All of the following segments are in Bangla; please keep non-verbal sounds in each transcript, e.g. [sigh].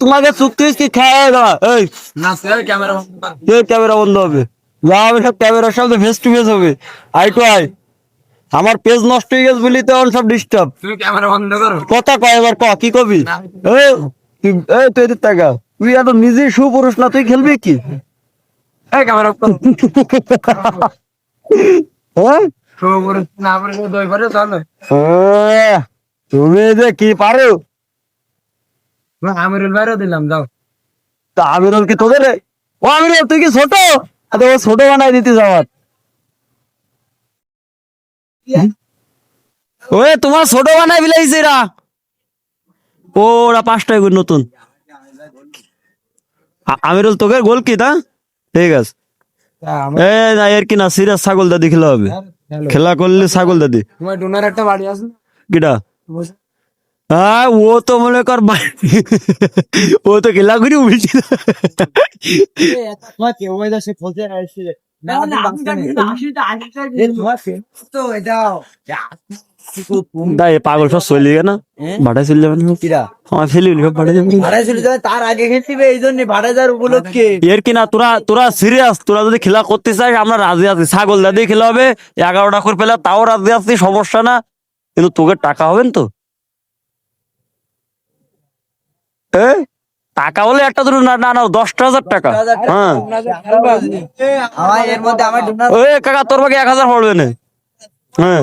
তোমাকে চুক্তি কি খেয়ে দেওয়া এই ক্যামেরা বন্ধ হবে? যা হবে সব ক্যামেরার সামনে ফেস টু ফেস হবে। আই টু আই আমার পেজ নষ্ট হয়ে গেছে বলি তো সব ডিস্টার্ব তুমি ক্যামেরা বন্ধ করো। কথা কয় এবার ক কি কবি? এই তুই- এদিক টাকা তুই এত নিজে সুপুরুষ না তুই খেলবি কি? এই ক্যামেরা হ্যাঁ? শুভ না পরে দই পরে চলো। তুমি যে কি পারো? আমিরুল দিলাম যাও। তা আমিরুল কি তোদের? ও আমিরুল তুই কি ছোট? আরে ও ছোট বানাই দিতে যাওয়ার ওয়ে তোমার ছোট বানাই বিলাইছে এরা। ও ওরা পাঁচটা এগুলো নতুন। আমিরুল তোকে গোল কি তা? ঠিক আছে। এ না এর কি না সিরিয়াস ছাগল দাদি খেলা হবে। খেলা করলে ছাগল দাদি। তোমার ডোনার একটা বাড়ি আছে কিটা? হ্যাঁ ও তো মনে কর ও তো খেলা করি উঠেছিল তাই পাগল সব চলে গে না? ভাড়ায় চলে যাবে না? আমার ফেলি সব ভাড়ায় যাবে তার আগে খেলছিবে এই জন্য ভাড়া যাওয়ার উপলক্ষে। এর কি না তোরা তোরা সিরিয়াস তোরা যদি খেলা করতে চাস আমরা রাজি আছি। ছাগল দাদি খেলা হবে এগারোটা করে পেলে তাও রাজি আছি সমস্যা না। কিন্তু তোকে টাকা হবেন তো? এ টাকা হলে একটা ধরুন না না না দশটা হাজার টাকা। হ্যাঁ। আমার এর মধ্যে আমার ডোনার ওই কাকা তোর বাকি এক হাজার পড়বে না। হ্যাঁ।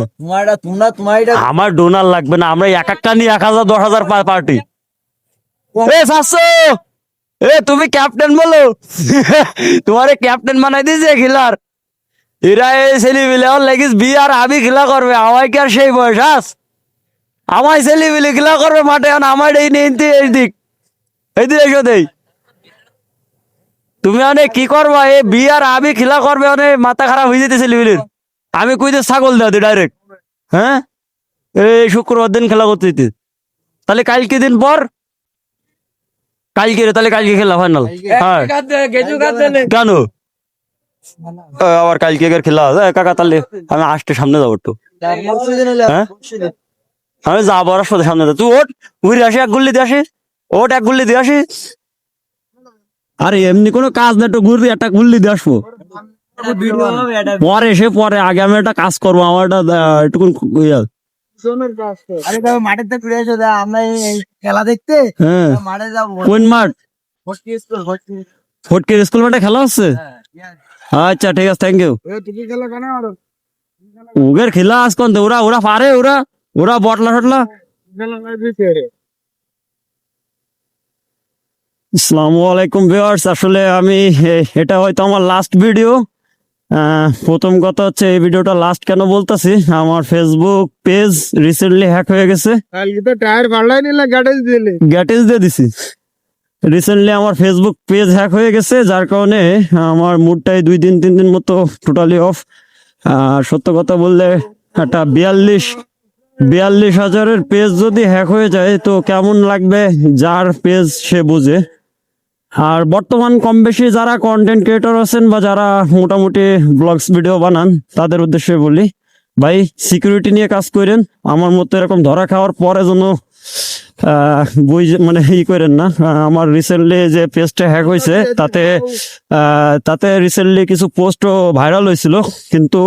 আমার ডোনার লাগবে না আমরা এক একটা নিয়ে এক হাজার দশ হাজার পার্টি। এ সাতশো! এ তুমি ক্যাপ্টেন বলো। তোমারে ক্যাপ্টেন বানাই দিয়েছে খিলার। এরা এই ছেলেবিলে আমার লাগিস বি আর আমি খেলা করবে আমায় কি আর সেই বয়স আস আমায় ছেলেবিলে খেলা করবে মাঠে এখন আমার এই নিয়ে এই দিক। এই দিক এসো দেই। তুমি অনেক কি করবা? এ বি আর আমি খেলা করবে অনেক মাথা খারাপ হয়ে যেতে ছেলেবিলের আমি কইতে ছাগল দাও ডাইরেক্ট হ্যাঁ? এই শুক্রবার দিন খেলা করতে দিতে। তাহলে কালকে দিন পর? কালকে রে তাহলে কালকে খেলা ফাইনাল হ্যাঁ। কেন? আবার কালকে এর খেলা কাকা তাহলে আমি আসতে সামনে যাব একটু। হ্যাঁ? আমি যাব আর সামনে। যাব। তুই ওট ঘুরে আসি এক গুল্লি দিয়ে আসি। ওট এক গুল্লি দিয়ে আরে এমনি কোনো কাজ না একটু ঘুরবি একটা গুল্লি দিয়ে আসব। পরে এসে পরে আগে আমি একটা কাজ করব আমার একটা আহ, একটুকুন আরে তবে মাঠের তো ফিরে এসো আমরা এই এই খেলা দেখতে হ্যাঁ। মাঠে যাব। কোন মাঠ? ভর্তি স্কুল ভর্তি ফটকের স্কুল মাঠে খেলা হচ্ছে? আচ্ছা ঠিক আছে থ্যাংক ইউ তুমি খেলো কেন আরও? ওদের খেলা আজ কোন ওরা ওরা পারে ওরা ওরা বটলা টটলা আসসালামু আলাইকুম ভিউয়ার্স। আসলে আমি এটা হয়তো আমার লাস্ট ভিডিও প্রথম কথা হচ্ছে এই ভিডিওটা লাস্ট কেন বলতাছি? আমার ফেসবুক পেজ রিসেন্টলি হ্যাক হয়ে গেছে। কালকে তো টায়ার পাল্লাই নিলে গাড়ি দিলে গ্যাটেজ দিয়ে দিছি। রিসেন্টলি আমার ফেসবুক পেজ হ্যাক হয়ে গেছে যার কারণে আমার মুডটাই দুই দিন তিন দিন মতো টোটালি অফ আর সত্য কথা বললে একটা বিয়াল্লিশ বিয়াল্লিশ হাজারের পেজ যদি হ্যাক হয়ে যায় তো কেমন লাগবে? যার পেজ সে বুঝে। আর বর্তমান কম বেশি যারা কন্টেন্ট ক্রিয়েটর আছেন বা যারা মোটামুটি ব্লগস ভিডিও বানান, তাদের উদ্দেশ্যে বলি, ভাই সিকিউরিটি নিয়ে কাজ করেন। আমার মতো এরকম ধরা খাওয়ার পরে যেন বই মানে ই করেন না। আমার রিসেন্টলি যে পেজটা হ্যাক হয়েছে, তাতে তাতে রিসেন্টলি কিছু পোস্টও ভাইরাল হয়েছিল। কিন্তু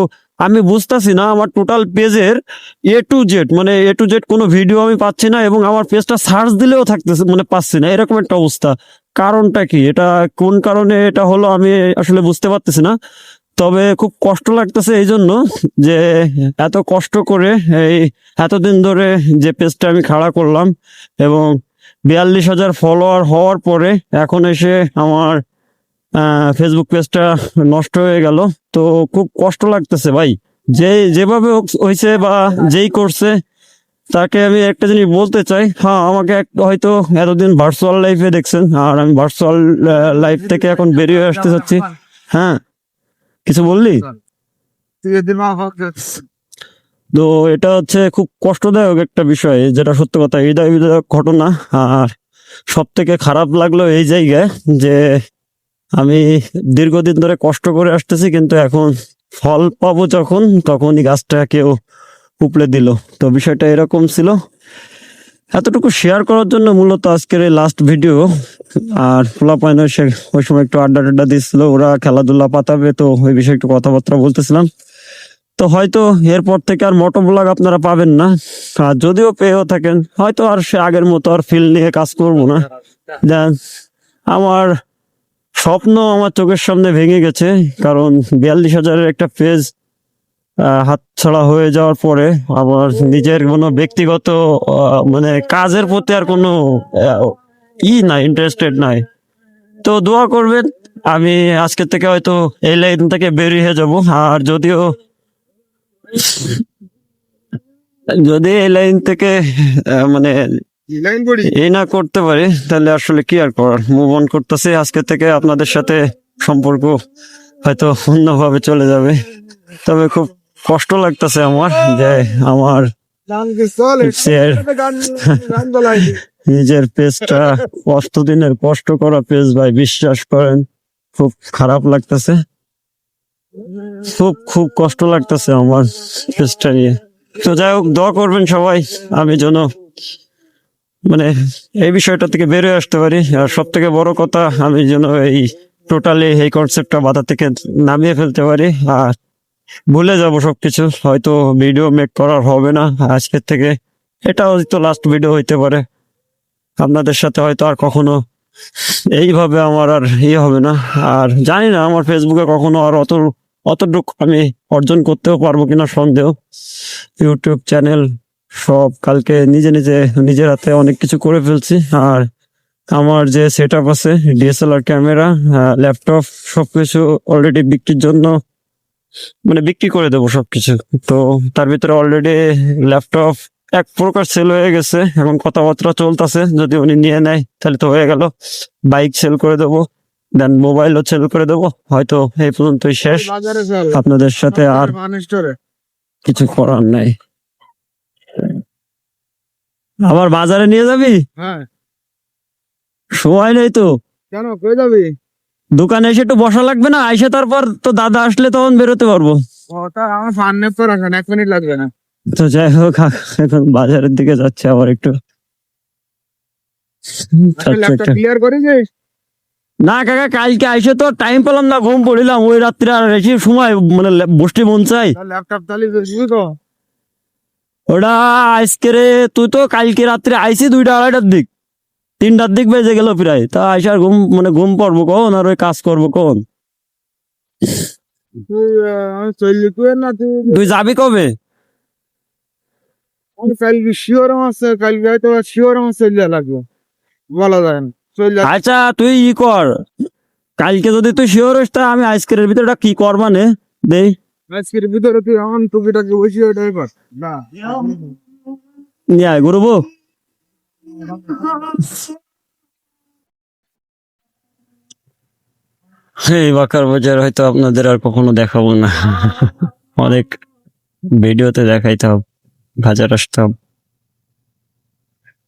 আমি বুঝতেছি না, আমার টোটাল পেজের এ টু জেড মানে এ টু জেড কোনো ভিডিও আমি পাচ্ছি না এবং আমার পেজটা সার্চ দিলেও থাকতেছে মানে পাচ্ছি না। এরকম একটা অবস্থা। কারণটা কি? এটা কোন কারণে এটা হলো আমি আসলে বুঝতে পারতেছি না। তবে খুব কষ্ট লাগতেছে এই জন্য যে এত কষ্ট করে এই এতদিন ধরে যে পেজটা আমি খাড়া করলাম এবং বিয়াল্লিশ হাজার ফলোয়ার হওয়ার পরে এখন এসে আমার ফেসবুক পেজটা নষ্ট হয়ে গেল। তো খুব কষ্ট লাগতেছে ভাই। যে যেভাবে হয়েছে বা যেই করছে তাকে আমি একটা জিনিস বলতে চাই। হ্যাঁ আমাকে হয়তো এতদিন ভার্চুয়াল লাইফে দেখছেন, আর আমি ভার্চুয়াল লাইফ থেকে এখন বেরিয়ে আসতে চাচ্ছি। হ্যাঁ কিছু বললি? তো এটা হচ্ছে খুব কষ্টদায়ক একটা বিষয়, যেটা সত্য কথা দায়ক ঘটনা। আর সব থেকে খারাপ লাগল এই জায়গায় যে আমি দীর্ঘদিন ধরে কষ্ট করে আসতেছি, কিন্তু এখন ফল পাবো যখন, তখনই গাছটা কেউ উপড়ে দিল। তো বিষয়টা এরকম ছিল। এতটুকু শেয়ার করার জন্য মূলত আজকের এই লাস্ট ভিডিও আর পোলা পাইন সে ওই সময় একটু আড্ডা টাড্ডা দিচ্ছিল, ওরা খেলাধুলা পাতাবে, তো ওই বিষয়ে একটু কথাবার্তা বলতেছিলাম। তো হয়তো এরপর থেকে আর মোটো ব্লগ আপনারা পাবেন না। আর যদিও পেয়েও থাকেন, হয়তো আর সে আগের মতো আর ফিল নিয়ে কাজ করব না। আমার স্বপ্ন আমার চোখের সামনে ভেঙে গেছে, কারণ বিয়াল্লিশ হাজারের একটা পেজ হাতছাড়া হয়ে যাওয়ার পরে আমার নিজের কোনো ব্যক্তিগত মানে কাজের প্রতি আর কোনো ই নাই ইন্টারেস্টেড নাই। তো দোয়া করবেন আমি আজকে থেকে হয়তো এই লাইন থেকে বেরিয়ে যাব। আর যদিও যদি এই লাইন থেকে মানে এই না করতে পারি তাহলে আসলে কি আর করার? মুভ অন করতেছি আজকে থেকে আপনাদের সাথে সম্পর্ক হয়তো অন্যভাবে চলে যাবে। তবে খুব কষ্ট লাগতেছে আমার যে আমার [laughs] নিজের পেজটা কষ্ট দিনের কষ্ট করা পেজ ভাই বিশ্বাস করেন খুব খারাপ লাগতেছে। খুব খুব কষ্ট লাগতেছে আমার পেজটা নিয়ে। তো যাই হোক দোয়া করবেন সবাই আমি যেন মানে এই বিষয়টা থেকে বেরিয়ে আসতে পারি। আর সব থেকে বড় কথা আমি যেন এই টোটালি এই কনসেপ্টটা বাধা থেকে নামিয়ে ফেলতে পারি। আর ভুলে যাব সবকিছু। হয়তো ভিডিও মেক করার হবে না আজকের থেকে। এটা হয়তো লাস্ট ভিডিও হইতে পারে। আপনাদের সাথে হয়তো আর কখনো এইভাবে আমার আর ইয়ে হবে না। আর জানি না, আমার ফেসবুকে কখনো আর অত, অতটুকু আমি অর্জন করতেও পারব কিনা সন্দেহ। ইউটিউব চ্যানেল সব কালকে নিজে নিজে, নিজের হাতে অনেক কিছু করে ফেলছি। আর আমার যে সেট আছে ডিএসএলআর ক্যামেরা ল্যাপটপ সবকিছু অলরেডি বিক্রির জন্য মানে বিক্রি করে দেবো সবকিছু। তো তার ভিতরে অলরেডি ল্যাপটপ এক প্রকার সেল হয়ে গেছে এখন কথাবার্তা চলতেছে। যদি উনি নিয়ে নেয় তাহলে তো হয়ে গেল। বাইক সেল করে দেবো দেন মোবাইলও সেল করে দেবো। হয়তো এই পর্যন্তই শেষ। আপনাদের সাথে আর কিছু করার নাই। আবার বাজারে নিয়ে যাবি? হ্যাঁ। সময় নেই তো। কেন? কই যাবি? দোকানে এসে একটু বসা লাগবে না? আইসে তারপর তো দাদা আসলে তখন বেরোতে পারব। আমার নেপ তো রাখেন এক মিনিট লাগবে না। তো যাই হোক এখন বাজারের দিকে যাচ্ছে আবার একটু। আচ্ছা, আচ্ছা। ক্লিয়ার করেছিস? না কাকা কালকে আইসে তো টাইম পেলাম না ঘুম পড়িলাম। ওই রাত্রে আর বেশি সময় মানে বসতে মন চাই। ল্যাপটপ তাহলে তো। ওটা আজকে রে তুই তো কালকে রাত্রে আইসি দুইটা আড়াইটার দিক। তিনটার দিক বেজে গেল প্রায়। তা আইসার ঘুম মানে ঘুম পড়ব কখন? আর ওই কাজ করব কখন? তুই যাবি কবে? আমি কালকে শিওর আছে কালকে হয়তো শিওর আমার চলে লাগবে। বলা যায় না আচ্ছা তুই ই কর। কালকে যদি তুই শিওর হইস তা আমি আইসক্রিমের ভিতরটা কি করবা নে দেই। আজকের ভিতরে তুই আমার টুকিটাকে বসে ওটাই কর। না নিয়ে আয় ঘুরবো? এই বাকার বাজার হয়তো আপনাদের আর কখনো দেখাবো না। অনেক ভিডিওতে দেখাইতে দেখাইতাম, বাজার আসতাম,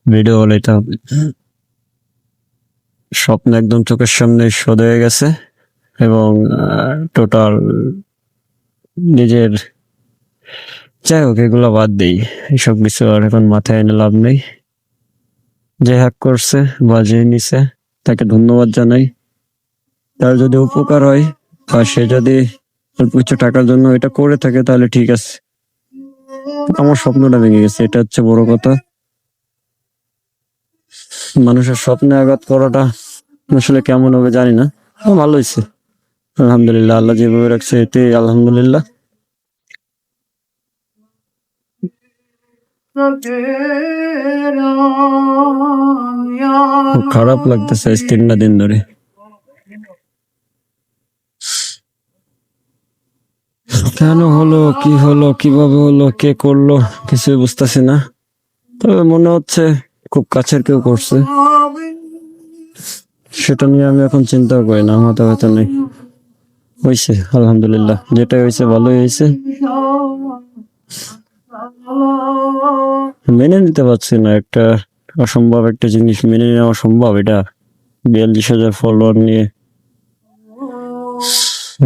ভিডিও বলাইতাম স্বপ্ন একদম চোখের সামনে শোধ হয়ে গেছে এবং টোটাল নিজের, যাই হোক, এগুলো বাদ দিই। এসব কিছু আর এখন মাথায় এনে লাভ নেই। যে হ্যাক করছে বা যে নিছে, তাকে ধন্যবাদ জানাই। তার যদি উপকার হয় বা সে যদি অল্প কিছু টাকার জন্য এটা করে থাকে, তাহলে ঠিক আছে। আমার স্বপ্নটা ভেঙে গেছে, এটা হচ্ছে বড় কথা। মানুষের স্বপ্নে আঘাত করাটা আসলে কেমন হবে জানি না। ও ভালো হয়েছে। আলহামদুলিল্লাহ, আল্লাহ যেভাবে রাখছে, এতে আলহামদুলিল্লাহ। খুব খারাপ লাগতেছে আজ তিনটা দিন ধরে। কেন হলো, কি হলো, কীভাবে হলো, কে করল, কিছুই বুঝতেছি না। তবে মনে হচ্ছে খুব কাছের কেউ করছে। সেটা নিয়ে আমি এখন চিন্তা করি না মাথা ব্যথা নেই। হয়েছে আলহামদুলিল্লাহ যেটা হয়েছে ভালোই হয়েছে মেনে নিতে পারছি না। একটা অসম্ভব একটা জিনিস মেনে নেওয়া সম্ভব এটা। বিয়াল্লিশ হাজার ফলোয়ার নিয়ে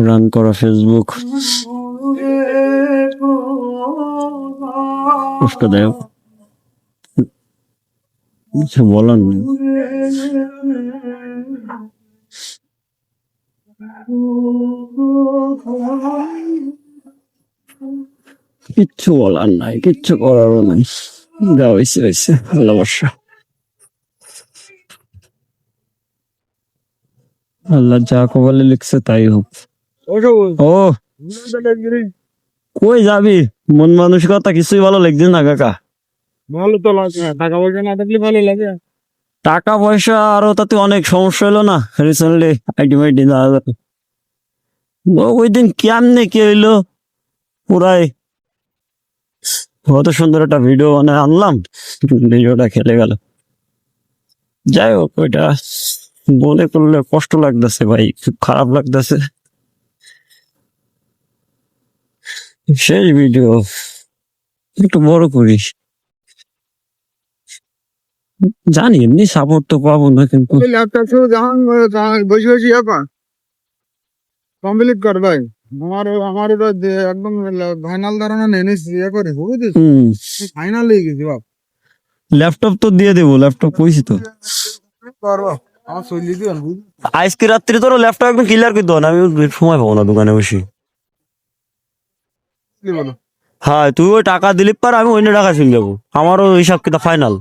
রান করা ফেসবুক কষ্টদায়ক কিছু বলার নেই। [laughs] কিচ্ছু বলার নাই কিচ্ছু করারও নাই। যা হয়েছে হয়েছে ভালোবাসা। আল্লাহ যা কবলে লিখছে তাই হোক। ও কই যাবি? মন মানসিকতা কিছুই ভালো লাগছে না কাকা। ভালো তো লাগে টাকা পয়সা না থাকলে ভালো লাগে। টাকা পয়সা আরও তাতে অনেক সমস্যা হলো না রিসেন্টলি আইডি না। ওই দিন কেমনে কি হইল? পুরাই কত সুন্দর একটা ভিডিও মানে আনলাম, ভিডিওটা খেলে গেল। যাই হোক, ওইটা বলে করলে কষ্ট লাগতেছে ভাই, খুব খারাপ লাগতেছে। শেষ ভিডিও একটু বড় করিস জানি, এমনি সাপোর্ট তো পাবো না, কিন্তু বসে বসে এখন কমপ্লিট কর ভাই। আমার আমার একদম ফাইনাল ধারণা নেই ইয়ে করে বুঝেছিস? ফাইনাল হয়ে গেছি বাপ। ল্যাপটপ তো দিয়ে দেবো ল্যাপটপ কইছি তো। আজকে রাত্রি তোর ল্যাপটপ একদম ক্লিয়ার করে দেবো না আমি সময় পাবো না দোকানে বসে। হ্যাঁ তুই ওই টাকা দিলি পার আমি অন্য টাকা চলে যাব। আমারও হিসাব কিতাব ফাইনাল